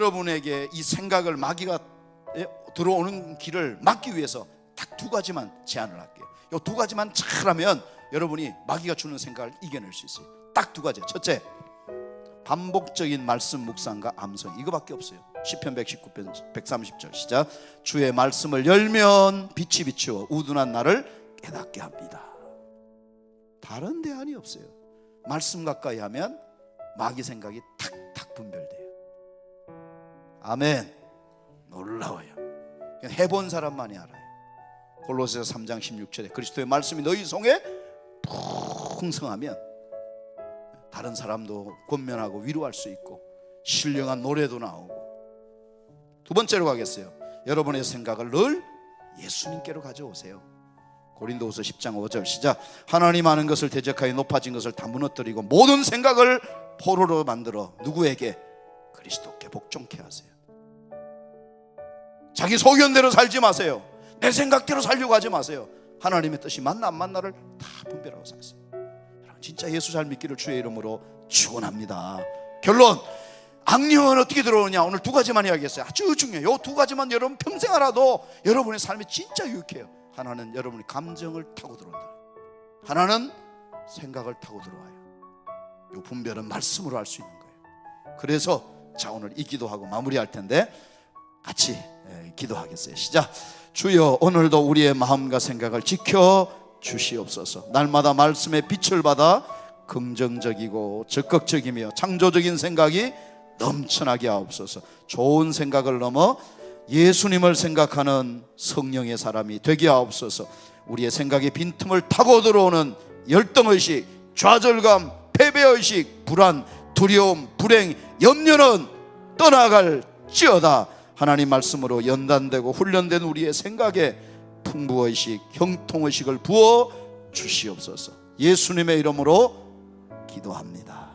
여러분에게 이 생각을 마귀가 예, 들어오는 길을 막기 위해서 딱 두 가지만 제안을 할게요. 이 두 가지만 잘하면 여러분이 마귀가 주는 생각을 이겨낼 수 있어요. 딱 두 가지. 첫째, 반복적인 말씀 묵상과 암송 이거밖에 없어요. 시편 119편 130절 시작. 주의 말씀을 열면 빛이 비추어 우둔한 나를 깨닫게 합니다. 다른 대안이 없어요. 말씀 가까이 하면 마귀 생각이 탁탁 분별돼요. 아멘. 놀라워요. 해본 사람만이 알아요. 골로새서 3장 16절에 그리스도의 말씀이 너희 성에 풍성하면 다른 사람도 권면하고 위로할 수 있고 신령한 노래도 나오고 두 번째로 가겠어요. 여러분의 생각을 늘 예수님께로 가져오세요. 고린도후서 10장 5절 시작. 하나님 아는 것을 대적하여 높아진 것을 다 무너뜨리고 모든 생각을 포로로 만들어 누구에게 그리스도께 복종케 하세요. 자기 소견대로 살지 마세요. 내 생각대로 살려고 하지 마세요. 하나님의 뜻이 맞나 안 맞나를 다 분별하고 사세요. 여러분 진짜 예수 잘 믿기를 주의 이름으로 축원합니다. 결론 악령은 어떻게 들어오느냐 오늘 두 가지만 이야기했어요. 아주 중요해요. 이 두 가지만 여러분 평생 알아도 여러분의 삶이 진짜 유익해요. 하나는 여러분의 감정을 타고 들어온다. 하나는 생각을 타고 들어와요. 이 분별은 말씀으로 할 수 있는 거예요. 그래서 자 오늘 이 기도하고 마무리할 텐데 같이 예, 기도하겠어요. 시작. 주여 오늘도 우리의 마음과 생각을 지켜 주시옵소서. 날마다 말씀의 빛을 받아 긍정적이고 적극적이며 창조적인 생각이 넘쳐나게 하옵소서. 좋은 생각을 넘어 예수님을 생각하는 성령의 사람이 되게 하옵소서. 우리의 생각의 빈틈을 타고 들어오는 열등의식, 좌절감, 패배의식, 불안, 두려움, 불행, 염려는 떠나갈지어다. 하나님 말씀으로 연단되고 훈련된 우리의 생각에 풍부의식, 형통의식을 부어 주시옵소서. 예수님의 이름으로 기도합니다.